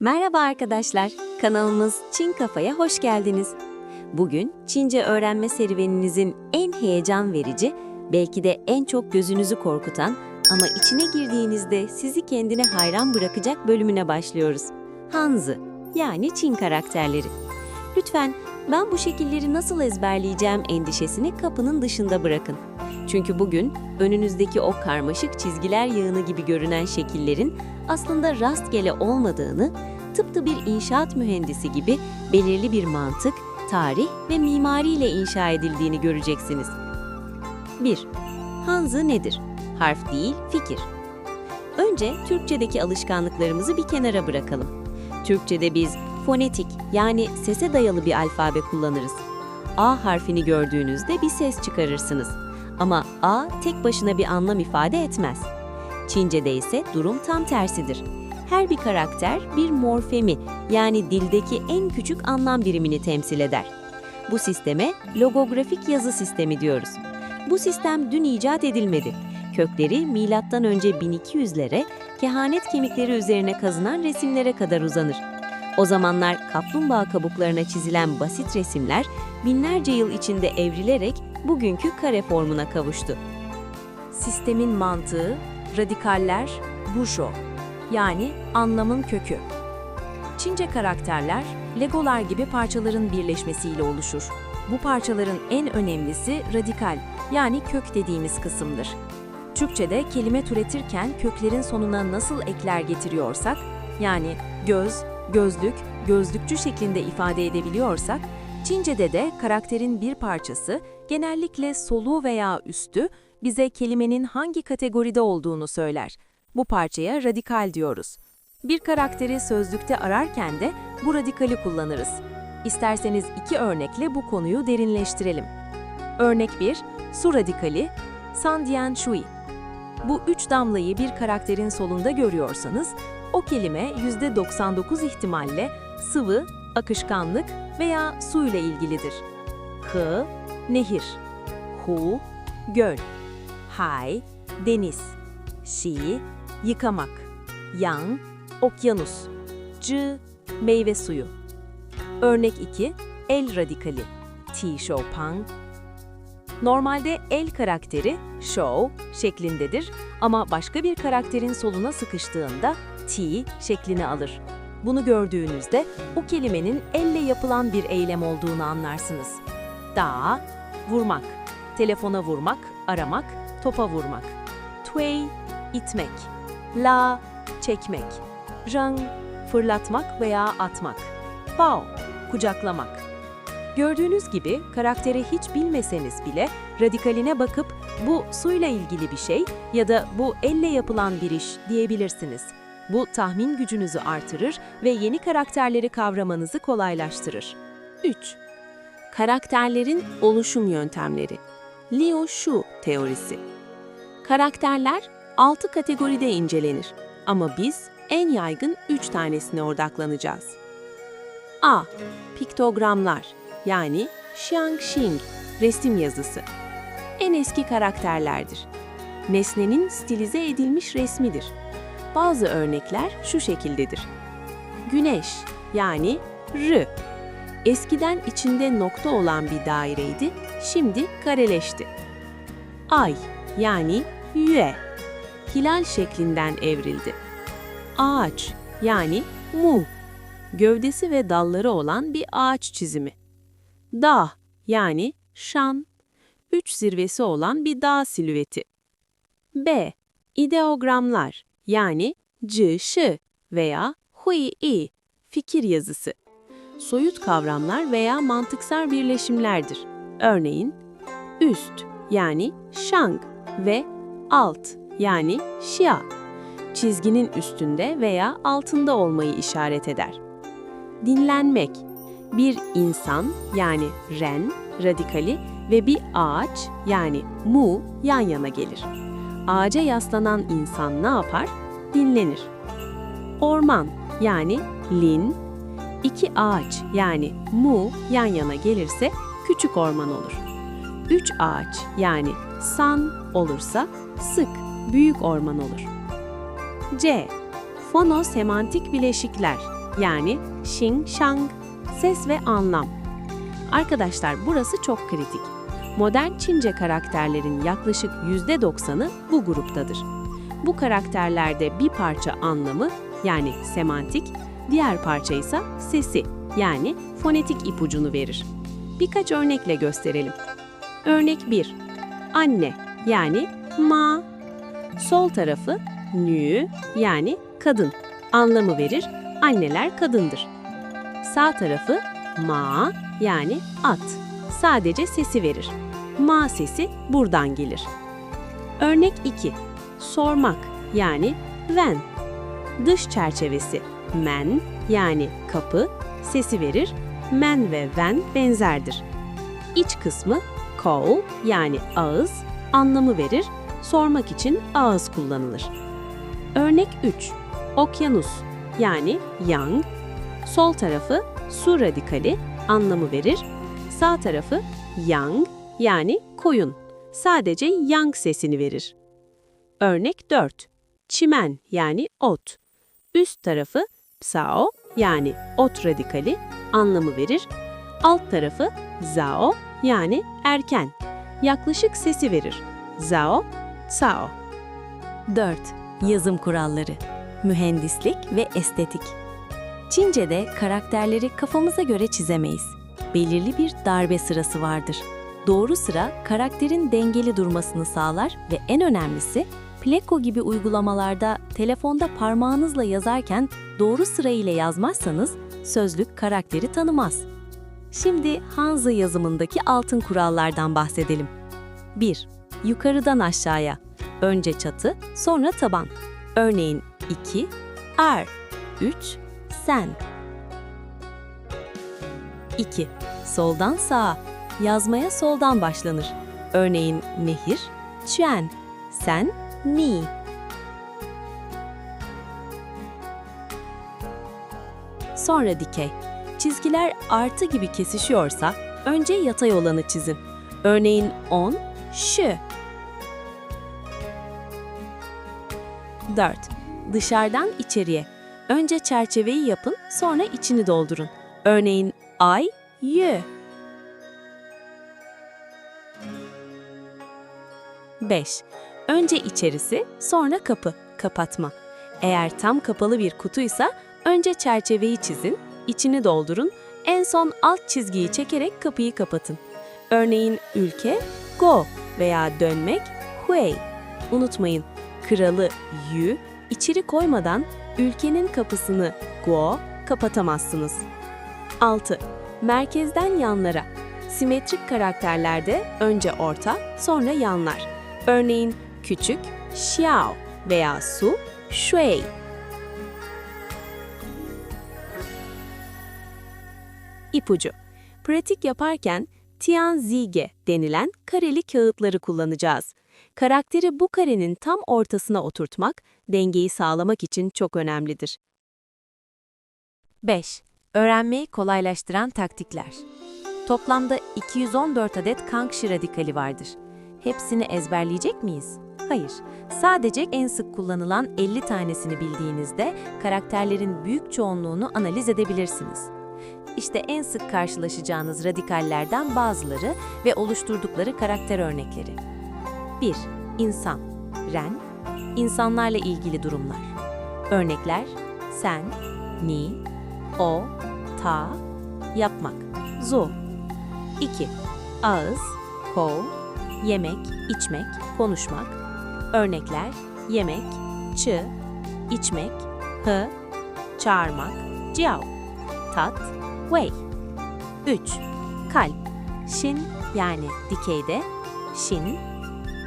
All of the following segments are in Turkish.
Merhaba arkadaşlar, kanalımız Çin Kafa'ya hoş geldiniz. Bugün Çince öğrenme serüveninizin en heyecan verici, belki de en çok gözünüzü korkutan ama içine girdiğinizde sizi kendine hayran bırakacak bölümüne başlıyoruz. Hanzi, yani Çin karakterleri. Lütfen ben bu şekilleri nasıl ezberleyeceğim endişesini kapının dışında bırakın. Çünkü bugün önünüzdeki o karmaşık çizgiler yığını gibi görünen şekillerin aslında rastgele olmadığını, tıpkı bir inşaat mühendisi gibi belirli bir mantık, tarih ve mimari ile inşa edildiğini göreceksiniz. 1. Hanzi nedir? Harf değil, fikir. Önce Türkçedeki alışkanlıklarımızı bir kenara bırakalım. Türkçede biz fonetik yani sese dayalı bir alfabe kullanırız. A harfini gördüğünüzde bir ses çıkarırsınız. Ama A tek başına bir anlam ifade etmez. Çince'de ise durum tam tersidir. Her bir karakter bir morfemi yani dildeki en küçük anlam birimini temsil eder. Bu sisteme logografik yazı sistemi diyoruz. Bu sistem dün icat edilmedi. Kökleri önce 1200'lere, kehanet kemikleri üzerine kazınan resimlere kadar uzanır. O zamanlar kaplumbağa kabuklarına çizilen basit resimler binlerce yıl içinde evrilerek bugünkü kare formuna kavuştu. Sistemin mantığı, radikaller, burjo, yani anlamın kökü. Çince karakterler, legolar gibi parçaların birleşmesiyle oluşur. Bu parçaların en önemlisi radikal, yani kök dediğimiz kısımdır. Türkçe'de kelime türetirken köklerin sonuna nasıl ekler getiriyorsak, yani göz, gözlük, gözlükçü şeklinde ifade edebiliyorsak, Çince'de de karakterin bir parçası, genellikle solu veya üstü, bize kelimenin hangi kategoride olduğunu söyler. Bu parçaya radikal diyoruz. Bir karakteri sözlükte ararken de bu radikali kullanırız. İsterseniz iki örnekle bu konuyu derinleştirelim. Örnek 1, su radikali, Sandian Shui. Bu üç damlayı bir karakterin solunda görüyorsanız, o kelime %99 ihtimalle sıvı, akışkanlık veya su ile ilgilidir. He, nehir. Hu, göl. Hai, deniz. Şi, yıkamak. Yang, okyanus. Zhi, meyve suyu. Örnek 2, el radikali. Ti shou pang. Normalde el karakteri shou şeklindedir ama başka bir karakterin soluna sıkıştığında ti şeklini alır. Bunu gördüğünüzde o kelimenin elle yapılan bir eylem olduğunu anlarsınız. Da, vurmak, telefona vurmak, aramak, topa vurmak. Tway, itmek. La, çekmek. Rang, fırlatmak veya atmak. Bao, kucaklamak. Gördüğünüz gibi karakteri hiç bilmeseniz bile radikaline bakıp bu suyla ilgili bir şey ya da bu elle yapılan bir iş diyebilirsiniz. Bu tahmin gücünüzü artırır ve yeni karakterleri kavramanızı kolaylaştırır. 3. Karakterlerin oluşum yöntemleri. Liu Shu teorisi. Karakterler 6 kategoride incelenir ama biz en yaygın 3 tanesine odaklanacağız. A. Piktogramlar yani Xiangxing resim yazısı. En eski karakterlerdir. Nesnenin stilize edilmiş resmidir. Bazı örnekler şu şekildedir. Güneş yani R. Eskiden içinde nokta olan bir daireydi, şimdi kareleşti. Ay yani Yue. Hilal şeklinden evrildi. Ağaç yani Mu. Gövdesi ve dalları olan bir ağaç çizimi. Dağ yani Şan. Üç zirvesi olan bir dağ silüeti. B. İdeogramlar yani cı şı veya hui i fikir yazısı. Soyut kavramlar veya mantıksal birleşimlerdir. Örneğin üst yani shang ve alt yani xia çizginin üstünde veya altında olmayı işaret eder. Dinlenmek bir insan yani ren radikali ve bir ağaç yani mu yan yana gelir. Ağaca yaslanan insan ne yapar? Dinlenir. Orman yani lin, iki ağaç yani mu yan yana gelirse küçük orman olur. Üç ağaç yani san olursa sık, büyük orman olur. C. Fonosemantik bileşikler yani Xing Shang, ses ve anlam. Arkadaşlar burası çok kritik. Modern Çince karakterlerin yaklaşık %90'ı bu gruptadır. Bu karakterlerde bir parça anlamı yani semantik, diğer parça ise sesi yani fonetik ipucunu verir. Birkaç örnekle gösterelim. Örnek 1. Anne yani ma. Sol tarafı nü yani kadın. Anlamı verir. Anneler kadındır. Sağ tarafı ma yani at. Sadece sesi verir. Ma sesi buradan gelir. Örnek 2. Sormak yani when. Dış çerçevesi men yani kapı sesi verir. Men ve when benzerdir. İç kısmı call yani ağız anlamı verir. Sormak için ağız kullanılır. Örnek 3. Okyanus yani yang. Sol tarafı su radikali anlamı verir. Sağ tarafı yang yani koyun. Sadece yang sesini verir. Örnek 4. Çimen yani ot. Üst tarafı psao yani ot radikali anlamı verir. Alt tarafı zao yani erken. Yaklaşık sesi verir. Zao, sao. 4. Yazım kuralları. Mühendislik ve estetik. Çince'de karakterleri kafamıza göre çizemeyiz. Belirli bir darbe sırası vardır. Doğru sıra karakterin dengeli durmasını sağlar ve en önemlisi Pleco gibi uygulamalarda telefonda parmağınızla yazarken doğru sıra ile yazmazsanız sözlük karakteri tanımaz. Şimdi Hanzi yazımındaki altın kurallardan bahsedelim. 1. Yukarıdan aşağıya. Önce çatı, sonra taban. Örneğin 2, er, 3, sen. 2. Soldan sağa. Yazmaya soldan başlanır. Örneğin nehir, çuen, sen, ni. Sonra dikey. Çizgiler artı gibi kesişiyorsa önce yatay olanı çizin. Örneğin 10, şu. 4. Dışarıdan içeriye. Önce çerçeveyi yapın, sonra içini doldurun. Örneğin ay, yü. 5. Önce içerisi, sonra kapı, kapatma. Eğer tam kapalı bir kutuysa önce çerçeveyi çizin, içini doldurun, en son alt çizgiyi çekerek kapıyı kapatın. Örneğin ülke, go veya dönmek, hui. Unutmayın, kralı yu içeri koymadan ülkenin kapısını guo kapatamazsınız. 6. Merkezden yanlara. Simetrik karakterlerde önce orta, sonra yanlar. Örneğin küçük xiao veya su shui. İpucu. Pratik yaparken Tianzige denilen kareli kağıtları kullanacağız. Karakteri bu karenin tam ortasına oturtmak, dengeyi sağlamak için çok önemlidir. 5. Öğrenmeyi kolaylaştıran taktikler. Toplamda 214 adet Kangxi radikali vardır. Hepsini ezberleyecek miyiz? Hayır. Sadece en sık kullanılan 50 tanesini bildiğinizde karakterlerin büyük çoğunluğunu analiz edebilirsiniz. İşte en sık karşılaşacağınız radikallerden bazıları ve oluşturdukları karakter örnekleri. 1. İnsan. Ren. İnsanlarla ilgili durumlar. Örnekler: sen, ni, o, ta, yapmak. Zu. 2. Ağız, kol, yemek, içmek, konuşmak. Örnekler: yemek, çı, içmek, hı, çağırmak, ciao, tat, wei. 3. Kalp. Şin yani dikeyde, şin,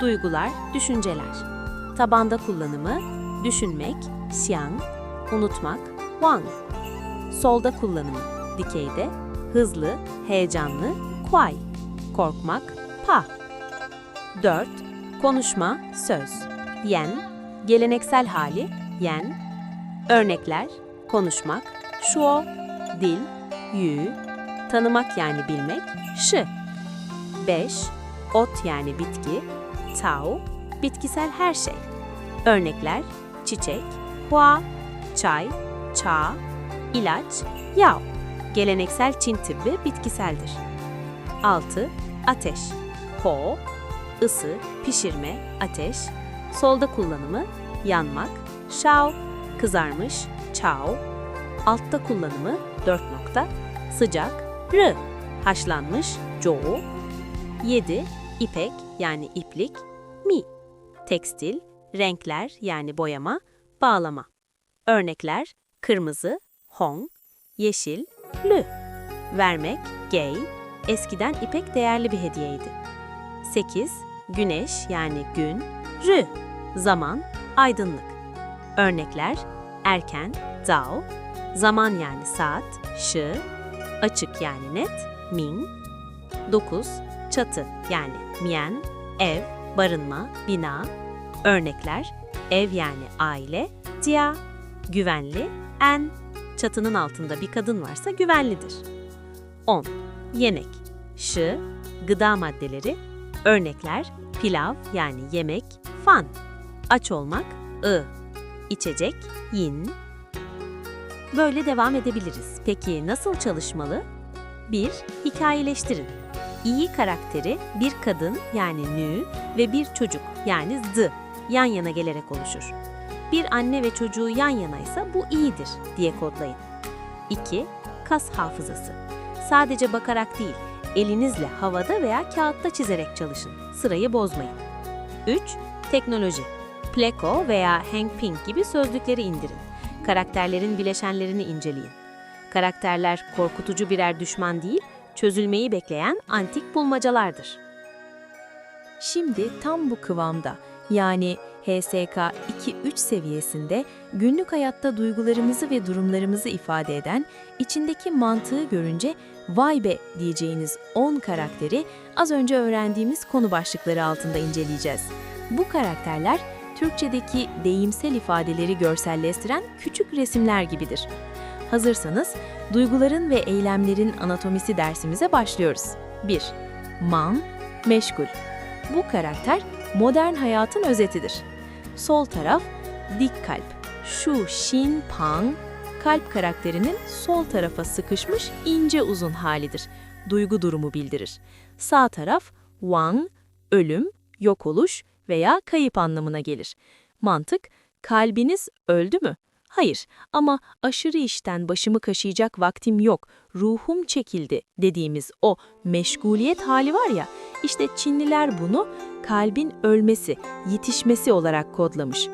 duygular, düşünceler. Tabanda kullanımı, düşünmek, xiang, unutmak, wang. Solda kullanımı, dikeyde, hızlı, heyecanlı, kuay. Korkmak, pa. 4. Konuşma, söz. Yen, geleneksel hali, yen. Örnekler, konuşmak, shuo, dil, yu, tanımak yani bilmek, şı. 5. Ot yani bitki, tao, bitkisel her şey. Örnekler, çiçek, hua, çay, ça, ilaç, yao. Geleneksel Çin tıbbı bitkiseldir. 6. Ateş. Ho, ısı, pişirme, ateş. Solda kullanımı yanmak, shao, kızarmış, chao. Altta kullanımı 4 nokta, sıcak, rı, haşlanmış, zhou. 7. İpek yani iplik, mi. Tekstil, renkler yani boyama, bağlama. Örnekler kırmızı, hong, yeşil, lü. Vermek, gay, eskiden ipek değerli bir hediyeydi. 8. Güneş yani gün, rü. Zaman, aydınlık. Örnekler erken, zao, zaman yani saat, şı, açık yani net, ming. 9. Çatı yani mian, ev, barınma, bina. Örnekler ev yani aile, jia, güvenli, en. Çatının altında bir kadın varsa güvenlidir. 10. Yemek, şı, gıda maddeleri. Örnekler pilav yani yemek, fan. Aç olmak, ı. İçecek, yin. Böyle devam edebiliriz. Peki nasıl çalışmalı? 1. Hikayeleştirin. İyi karakteri bir kadın yani nü ve bir çocuk yani zı yan yana gelerek oluşur. Bir anne ve çocuğu yan yanaysa bu iyidir diye kodlayın. 2. Kas hafızası. Sadece bakarak değil, elinizle havada veya kağıtta çizerek çalışın. Sırayı bozmayın. 3. Teknoloji. Pleko veya Hangping gibi sözlükleri indirin. Karakterlerin bileşenlerini inceleyin. Karakterler korkutucu birer düşman değil, çözülmeyi bekleyen antik bulmacalardır. Şimdi tam bu kıvamda yani HSK 2-3 seviyesinde günlük hayatta duygularımızı ve durumlarımızı ifade eden, içindeki mantığı görünce vay be diyeceğiniz 10 karakteri az önce öğrendiğimiz konu başlıkları altında inceleyeceğiz. Bu karakterler Türkçedeki deyimsel ifadeleri görselleştiren küçük resimler gibidir. Hazırsanız duyguların ve eylemlerin anatomisi dersimize başlıyoruz. 1. Man, meşgul. Bu karakter modern hayatın özetidir. Sol taraf dik kalp. Şu Shin Pang kalp karakterinin sol tarafa sıkışmış ince uzun halidir. Duygu durumu bildirir. Sağ taraf Wang ölüm, yok oluş veya kayıp anlamına gelir. Mantık kalbiniz öldü mü? Hayır ama aşırı işten başımı kaşıyacak vaktim yok, ruhum çekildi dediğimiz o meşguliyet hali var ya, işte Çinliler bunu kalbin ölmesi, yitişmesi olarak kodlamış.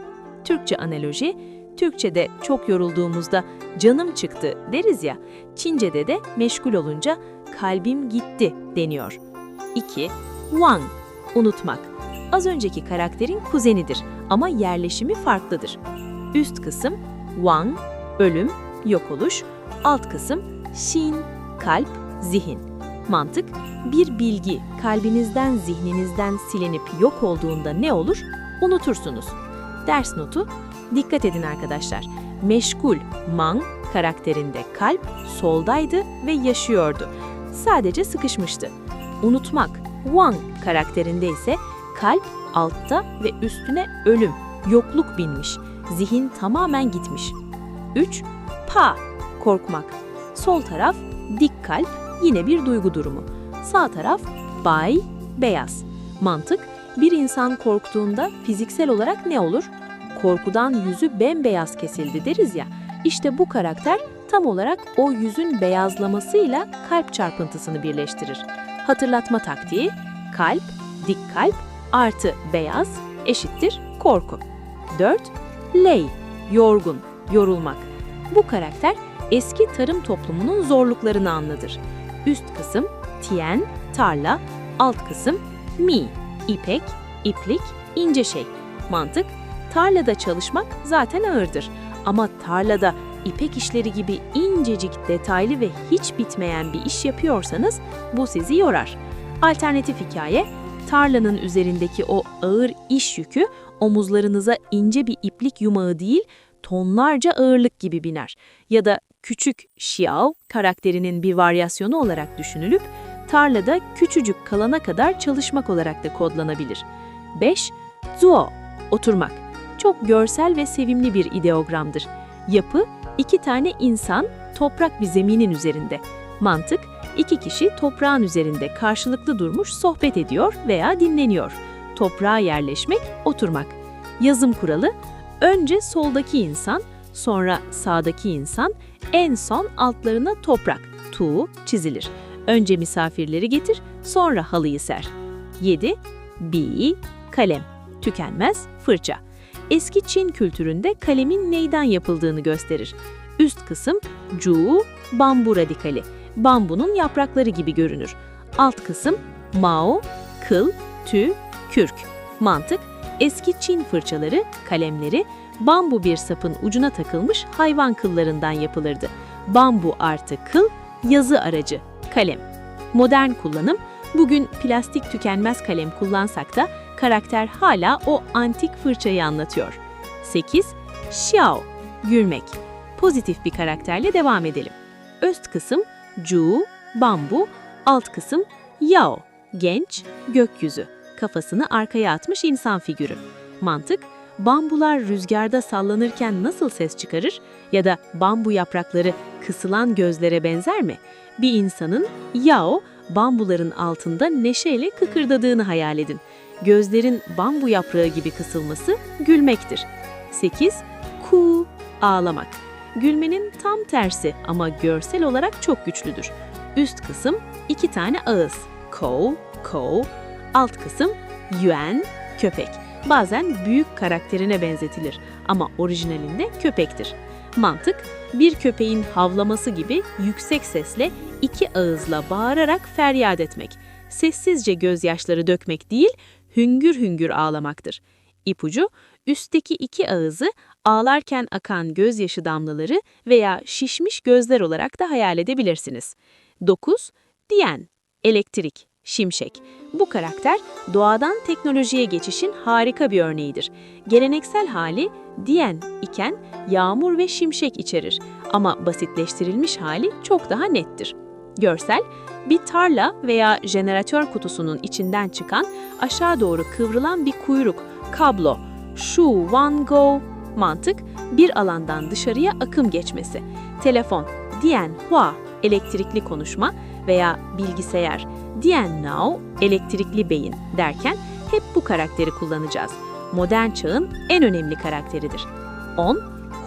Türkçe analoji, Türkçe'de çok yorulduğumuzda canım çıktı deriz ya, Çince'de de meşgul olunca kalbim gitti deniyor. 2. Wang, unutmak. Az önceki karakterin kuzenidir ama yerleşimi farklıdır. Üst kısım Wang, ölüm, yok oluş. Alt kısım Xin, kalp, zihin. Mantık, bir bilgi kalbinizden, zihninizden silinip yok olduğunda ne olur? Unutursunuz. Ders notu, dikkat edin arkadaşlar. Meşgul, Mang karakterinde kalp soldaydı ve yaşıyordu. Sadece sıkışmıştı. Unutmak, Wang karakterinde ise kalp altta ve üstüne ölüm, yokluk binmiş. Zihin tamamen gitmiş. 3. Pa, korkmak. Sol taraf dik kalp, yine bir duygu durumu. Sağ taraf bay, beyaz. Mantık, bir insan korktuğunda fiziksel olarak ne olur? Korkudan yüzü bembeyaz kesildi deriz ya. İşte bu karakter tam olarak o yüzün beyazlamasıyla kalp çarpıntısını birleştirir. Hatırlatma taktiği, kalp, dik kalp artı beyaz eşittir korku. 4. Ley, yorgun, yorulmak. Bu karakter eski tarım toplumunun zorluklarını anlatır. Üst kısım tien, tarla, alt kısım mi, ipek, iplik, ince şey. Mantık, tarlada çalışmak zaten ağırdır. Ama tarlada ipek işleri gibi incecik, detaylı ve hiç bitmeyen bir iş yapıyorsanız bu sizi yorar. Alternatif hikaye, tarlanın üzerindeki o ağır iş yükü omuzlarınıza ince bir iplik yumağı değil, tonlarca ağırlık gibi biner. Ya da küçük Xiao karakterinin bir varyasyonu olarak düşünülüp tarlada küçücük kalana kadar çalışmak olarak da kodlanabilir. 5. Zuo, oturmak. Çok görsel ve sevimli bir ideogramdır. Yapı, iki tane insan, toprak bir zeminin üzerinde. Mantık, iki kişi toprağın üzerinde karşılıklı durmuş sohbet ediyor veya dinleniyor. Toprağa yerleşmek, oturmak. Yazım kuralı, önce soldaki insan, sonra sağdaki insan, en son altlarına toprak, tuğ çizilir. Önce misafirleri getir, sonra halıyı ser. 7. Bi, kalem. Tükenmez, fırça. Eski Çin kültüründe kalemin neyden yapıldığını gösterir. Üst kısım cu, bambu radikali. Bambunun yaprakları gibi görünür. Alt kısım mao, kıl, tü, kürk. Mantık, eski Çin fırçaları, kalemleri, bambu bir sapın ucuna takılmış hayvan kıllarından yapılırdı. Bambu artı kıl, yazı aracı, kalem. Modern kullanım, bugün plastik tükenmez kalem kullansak da karakter hala o antik fırçayı anlatıyor. 8. Xiao, gülmek. Pozitif bir karakterle devam edelim. Üst kısım Cu, bambu, alt kısım Yao, genç, gökyüzü. Kafasını arkaya atmış insan figürü. Mantık, bambular rüzgarda sallanırken nasıl ses çıkarır ya da bambu yaprakları kısılan gözlere benzer mi? Bir insanın Yao, bambuların altında neşeyle kıkırdadığını hayal edin. Gözlerin bambu yaprağı gibi kısılması gülmektir. 8. Ku, ağlamak. Gülmenin tam tersi ama görsel olarak çok güçlüdür. Üst kısım iki tane ağız. Kou, kou. Alt kısım yuan, köpek. Bazen büyük karakterine benzetilir ama orijinalinde köpektir. Mantık, bir köpeğin havlaması gibi yüksek sesle iki ağızla bağırarak feryat etmek. Sessizce gözyaşları dökmek değil, hüngür hüngür ağlamaktır. İpucu, üstteki iki ağızı ağlarken akan gözyaşı damlaları veya şişmiş gözler olarak da hayal edebilirsiniz. 9. Diyen, elektrik, şimşek. Bu karakter doğadan teknolojiye geçişin harika bir örneğidir. Geleneksel hali diyen iken yağmur ve şimşek içerir ama basitleştirilmiş hali çok daha nettir. Görsel, bir tarla veya jeneratör kutusunun içinden çıkan aşağı doğru kıvrılan bir kuyruk, kablo, şu one go mantık bir alandan dışarıya akım geçmesi. Telefon, diyen hua elektrikli konuşma veya bilgisayar, diyen now elektrikli beyin derken hep bu karakteri kullanacağız. Modern çağın en önemli karakteridir. 10.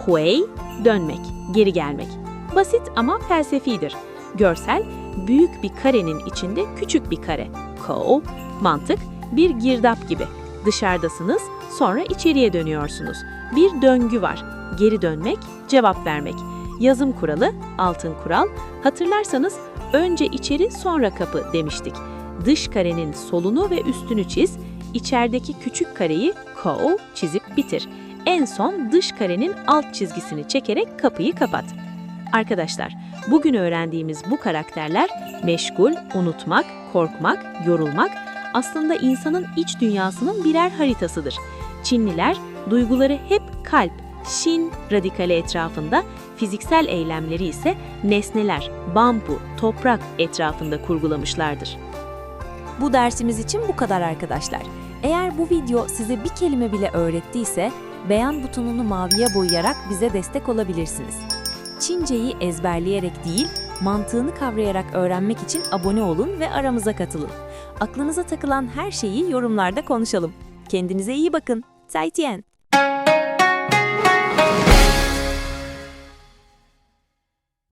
Hui, dönmek, geri gelmek. Basit ama felsefidir. Görsel, büyük bir karenin içinde küçük bir kare. Kou, mantık, bir girdap gibi. Dışarıdasınız, sonra içeriye dönüyorsunuz. Bir döngü var. Geri dönmek, cevap vermek. Yazım kuralı, altın kural. Hatırlarsanız önce içeri sonra kapı demiştik. Dış karenin solunu ve üstünü çiz, içerideki küçük kareyi kou çizip bitir. En son dış karenin alt çizgisini çekerek kapıyı kapat. Arkadaşlar, bugün öğrendiğimiz bu karakterler meşgul, unutmak, korkmak, yorulmak aslında insanın iç dünyasının birer haritasıdır. Çinliler duyguları hep kalp, şin radikali etrafında, fiziksel eylemleri ise nesneler, bambu, toprak etrafında kurgulamışlardır. Bu dersimiz için bu kadar arkadaşlar. Eğer bu video size bir kelime bile öğrettiyse beğen butonunu maviye boyayarak bize destek olabilirsiniz. Çinceyi ezberleyerek değil, mantığını kavrayarak öğrenmek için abone olun ve aramıza katılın. Aklınıza takılan her şeyi yorumlarda konuşalım. Kendinize iyi bakın. 再见。